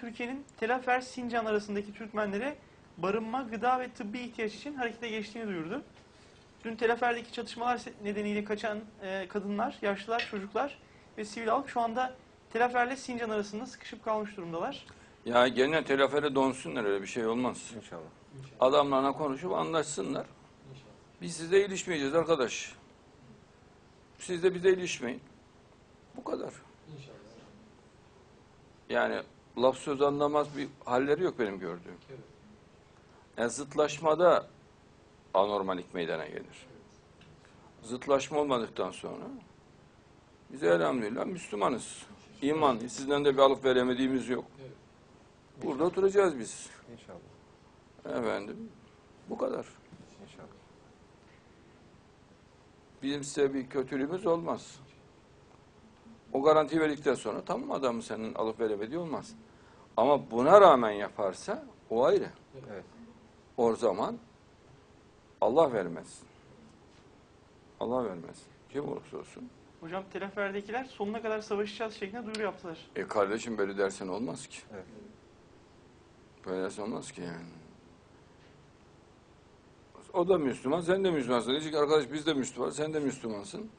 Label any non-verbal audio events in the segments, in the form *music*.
Türkiye'nin Telafer Sincan arasındaki Türkmenlere barınma, gıda ve tıbbi ihtiyaç için harekete geçtiğini duyurdu. Dün Telafer'deki çatışmalar nedeniyle kaçan e, kadınlar, yaşlılar, çocuklar ve sivil halk şu anda Telafer'le Sincan arasında sıkışıp kalmış durumdalar. Ya gene telafere donsunlar öyle bir şey olmaz. İnşallah. Adamlarla konuşup anlaşsınlar. Biz size ilişmeyeceğiz arkadaş. Siz de bize ilişmeyin. Bu kadar. Yani laf söz anlamaz bir halleri yok benim gördüğüm. Yani zıtlaşmada anormalik meydana gelir. Zıtlaşma olmadıktan sonra biz elhamdülillah Müslümanız. İman, sizden de bir alıp veremediğimiz yok. Burada oturacağız biz. İnşallah. Efendim, bu kadar. İnşallah. Bizim size bir kötülüğümüz olmaz. O garanti verdikten sonra tamam adamı senin alıp veremediği olmaz. Ama buna rağmen yaparsa o ayrı. Evet. O zaman Allah vermez. Allah vermez. Kim olursa olsun. Hocam Telafer'dekiler sonuna kadar savaşacağız şeklinde duyuru yaptılar. E kardeşim böyle dersen olmaz ki. Evet. Böyle dersen olmaz ki yani. O da Müslüman, sen de Müslümansın. Diyecek arkadaş biz de Müslüman, sen de Müslümansın.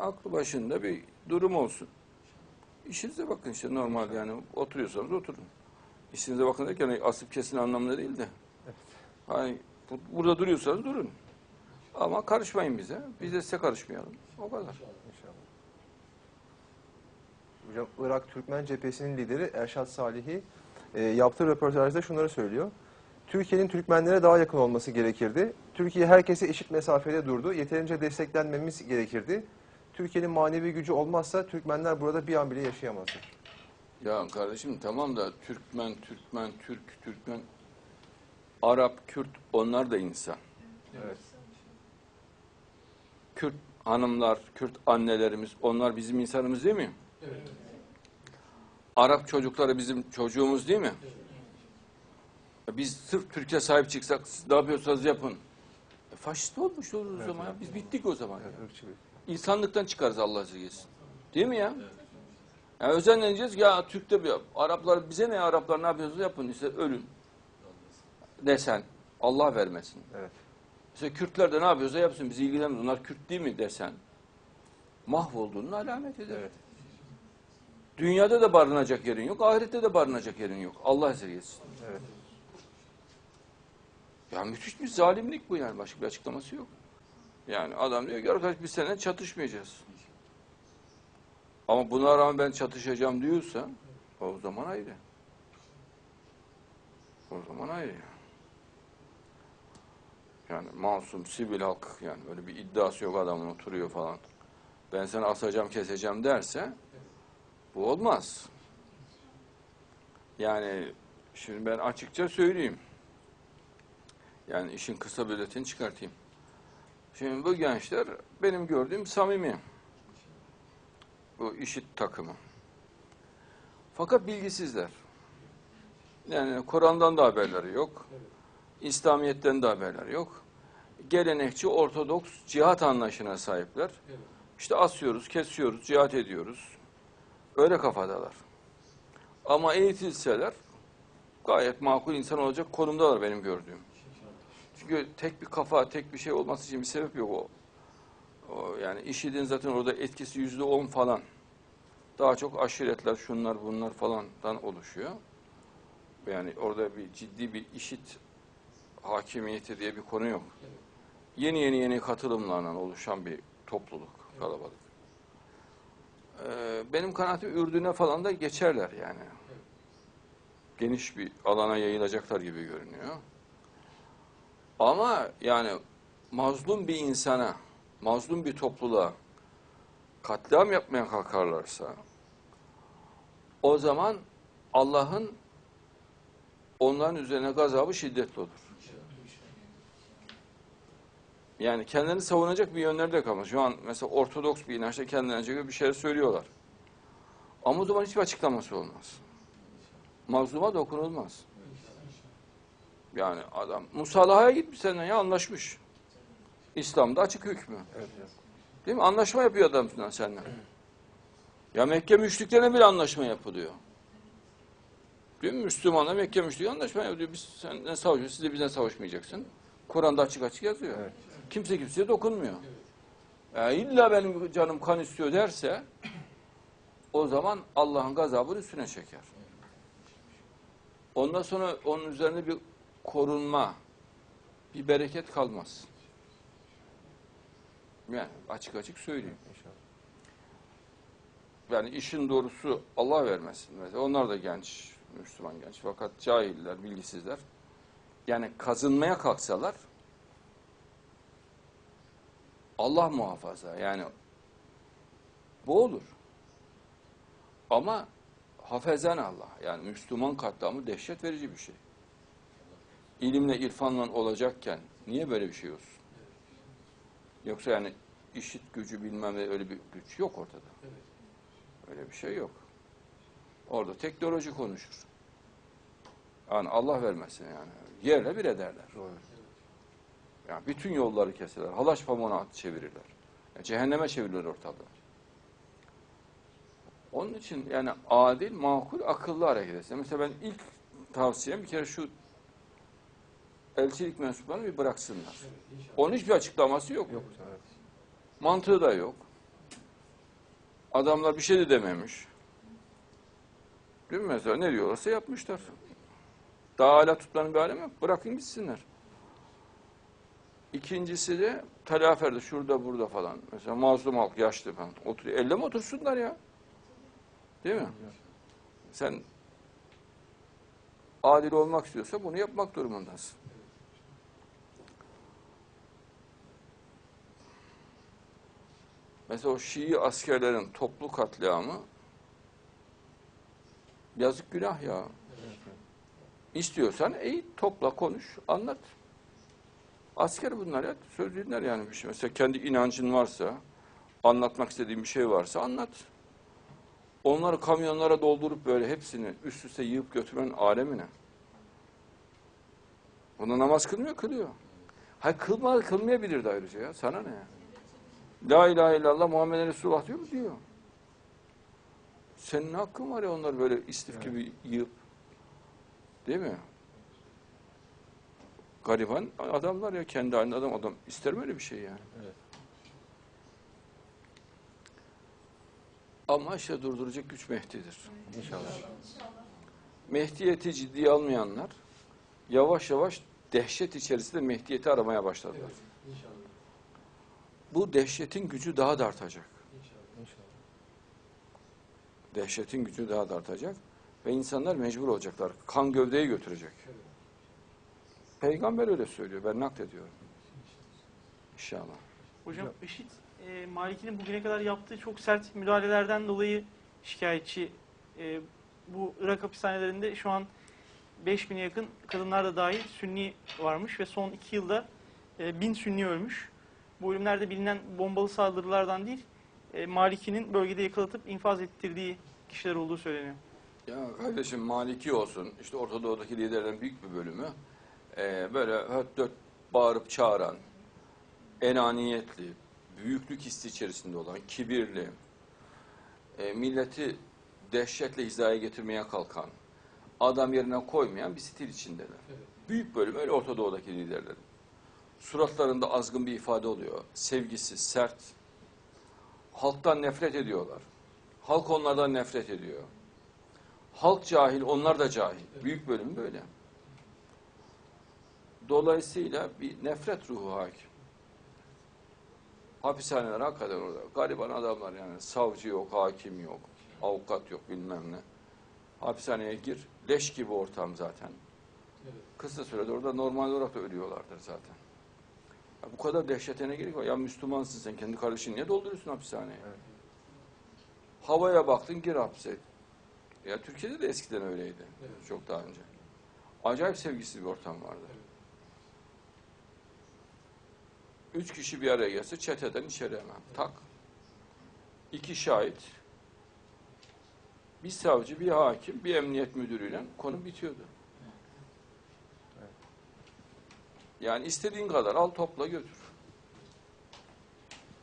Aklı başında bir durum olsun. İşinize bakın işte normal yani oturuyorsanız oturun. İşinize bakın derken hani asıp kesin anlamında değil de. Hani bu- burada duruyorsanız durun. Ama karışmayın bize. Biz de size karışmayalım. O kadar. İnşallah. Hocam Irak Türkmen Cephesi'nin lideri Erşat Salihi e, yaptığı röportajda şunları söylüyor. Türkiye'nin Türkmenlere daha yakın olması gerekirdi. Türkiye herkese eşit mesafede durdu. Yeterince desteklenmemiz gerekirdi. Türkiye'nin manevi gücü olmazsa Türkmenler burada bir an bile yaşayamazdı. Ya kardeşim tamam da Türkmen, Türkmen, Türk, Türkmen, Arap, Kürt onlar da insan. Evet. Kürt hanımlar, Kürt annelerimiz onlar bizim insanımız değil mi? Arap çocukları bizim çocuğumuz değil mi? E Biz sırf Türkiye sahip çıksak siz ne yapıyorsanız yapın. E faşist olmuş oluruz o Evet, zaman. ya. evet. Biz bittik o zaman. evet ya. İnsanlıktan çıkarız Allah esirgesin. Değil mi ya? Yani özenleneceğiz ya Türk'te bir Araplar bize ne Araplar ne yapıyorsunuz yapın işte ölün. Desen Allah vermesin. Evet. Mesela Kürtler de ne yapıyorsa yapsın bizi ilgilenmez. Onlar Kürt değil mi desen mahvolduğunun alametidir. Evet. Dünyada da barınacak yerin yok, ahirette de barınacak yerin yok. Allah esirgesin. Evet. Ya müthiş bir zalimlik bu yani. Başka bir açıklaması yok. Yani adam diyor ki arkadaş biz seninle çatışmayacağız. Ama buna rağmen ben çatışacağım diyorsa o zaman ayrı. O zaman ayrı. Yani masum, sivil halk yani böyle bir iddiası yok adamın oturuyor falan. Ben seni asacağım, keseceğim derse bu olmaz. Yani şimdi ben açıkça söyleyeyim. Yani işin kısa bir çıkartayım. Şimdi bu gençler benim gördüğüm samimi. Bu işit takımı. Fakat bilgisizler. Yani Kur'an'dan da haberleri yok. İslamiyet'ten de haberleri yok. Gelenekçi, ortodoks cihat anlayışına sahipler. İşte asıyoruz, kesiyoruz, cihat ediyoruz. Öyle kafadalar. Ama eğitilseler gayet makul insan olacak konumdalar benim gördüğüm. Çünkü tek bir kafa, tek bir şey olması için bir sebep yok o. o yani IŞİD'in zaten orada etkisi yüzde on falan. Daha çok aşiretler, şunlar bunlar falandan oluşuyor. Yani orada bir ciddi bir IŞİD hakimiyeti diye bir konu yok. Yeni yeni yeni katılımlarla oluşan bir topluluk, kalabalık. Ee, benim kanaatim Ürdün'e falan da geçerler yani. Geniş bir alana yayılacaklar gibi görünüyor. Ama yani mazlum bir insana, mazlum bir topluluğa katliam yapmaya kalkarlarsa o zaman Allah'ın onların üzerine gazabı şiddetli olur. Yani kendini savunacak bir yönleri de kalmaz. Şu an mesela Ortodoks bir inançta kendilerince göre bir şeyler söylüyorlar. Ama o zaman hiçbir açıklaması olmaz. Mazluma dokunulmaz. Yani adam musalahaya gitmiş seninle ya anlaşmış. İslam'da açık hükmü. Evet. Değil mi? Anlaşma yapıyor adam seninle. *clears throat* Ya Mekke müşriklerine bir anlaşma yapılıyor. Değil mi? Müslümanla Mekke müşrikleri anlaşma yapıyor. Biz seninle savaşıyoruz, siz de bizden savaşmayacaksın. Kur'an'da açık açık yazıyor. Evet. Kimse kimseye dokunmuyor. Ya illa benim canım kan istiyor derse *clears throat* o zaman Allah'ın gazabını üstüne çeker. Ondan sonra onun üzerine bir korunma, bir bereket kalmaz. Yani açık açık söyleyeyim. İnşallah. Yani işin doğrusu Allah vermesin. Mesela onlar da genç, Müslüman genç. Fakat cahiller, bilgisizler. Yani kazınmaya kalksalar Allah muhafaza. Yani bu olur. Ama hafezen Allah. Yani Müslüman katliamı dehşet verici bir şey. İlimle, irfanla olacakken niye böyle bir şey olsun? Yoksa yani işit gücü bilmem ne öyle bir güç yok ortada. Öyle bir şey yok. Orada teknoloji konuşur. Yani Allah vermesin yani. Yerle bir ederler. Yani bütün yolları keserler. Halaç pamuğuna çevirirler. Yani cehenneme çevirirler ortalığı. Onun için yani adil, makul, akıllı hareket etsin. Mesela ben ilk tavsiyem bir kere şu elçilik mensuplarını bir bıraksınlar. Onun hiçbir açıklaması yok. Yok. Evet. Mantığı da yok. Adamlar bir şey de dememiş. Değil mi mesela? Ne diyorlarsa yapmışlar. Daha hala tutmanın bir alemi yok. Bırakın gitsinler. İkincisi de telaferde şurada burada falan. Mesela mazlum halk yaşlı falan. Oturuyor. Elle mi otursunlar ya? Değil mi? Sen adil olmak istiyorsa bunu yapmak durumundasın. Mesela o Şii askerlerin toplu katliamı yazık günah ya. İstiyorsan iyi topla konuş, anlat. Asker bunlar ya, söz dinler yani bir şey. Mesela kendi inancın varsa, anlatmak istediğin bir şey varsa anlat. Onları kamyonlara doldurup böyle hepsini üst üste yığıp götürmenin alemine. Ona namaz kılmıyor, kılıyor. Hayır kılma, kılmayabilirdi ayrıca ya. Sana ne ya? La ilahe illallah Muhammed Resulullah diyor mu? Diyor. Senin hakkın var ya onları böyle istif gibi yığıp. Değil mi? Gariban adamlar ya kendi halinde adam adam ister mi öyle bir şey yani? Evet. Ama işte durduracak güç Mehdi'dir. İnşallah. Mehdiyeti ciddiye almayanlar yavaş yavaş dehşet içerisinde Mehdiyeti aramaya başladılar. Bu dehşetin gücü daha da artacak. İnşallah. Dehşetin gücü daha da artacak ve insanlar mecbur olacaklar. Kan gövdeyi götürecek. Peygamber öyle söylüyor. Ben naklediyorum. İnşallah. Hocam IŞİD e, Maliki'nin bugüne kadar yaptığı çok sert müdahalelerden dolayı şikayetçi. E, bu Irak hapishanelerinde şu an 5000'e yakın kadınlar da dahil Sünni varmış ve son 2 yılda e, 1000 Sünni ölmüş. Bu ölümlerde bilinen bombalı saldırılardan değil, e, Maliki'nin bölgede yakalatıp infaz ettirdiği kişiler olduğu söyleniyor. Ya kardeşim Maliki olsun, işte Orta Doğu'daki liderlerin büyük bir bölümü e, böyle höt dört bağırıp çağıran, enaniyetli, büyüklük hissi içerisinde olan, kibirli, e, milleti dehşetle hizaya getirmeye kalkan, adam yerine koymayan bir stil içindeler. Büyük bölüm öyle Orta Doğu'daki liderlerin. Suratlarında azgın bir ifade oluyor. Sevgisiz, sert. Halktan nefret ediyorlar. Halk onlardan nefret ediyor. Halk cahil, onlar da cahil. Büyük bölüm böyle. Dolayısıyla bir nefret ruhu hakim. Hapishaneler hakikaten orada. Gariban adamlar yani. Savcı yok, hakim yok, avukat yok bilmem ne. Hapishaneye gir, leş gibi ortam zaten. Kısa sürede orada normal olarak da ölüyorlardır zaten. Ya bu kadar dehşete ne gerek var? Ya Müslümansın sen, kendi kardeşini niye dolduruyorsun hapishaneye? Evet. Havaya baktın gir hapse. Ya Türkiye'de de eskiden öyleydi. Çok daha önce. Acayip sevgisiz bir ortam vardı. Üç kişi bir araya gelse çeteden içeri hemen. Tak. İki şahit. Bir savcı, bir hakim, bir emniyet müdürüyle konu bitiyordu. Yani istediğin kadar al topla götür.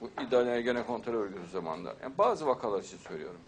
Bu İdare Gene Kontrol Örgütü zamanında. Yani bazı vakalar için söylüyorum.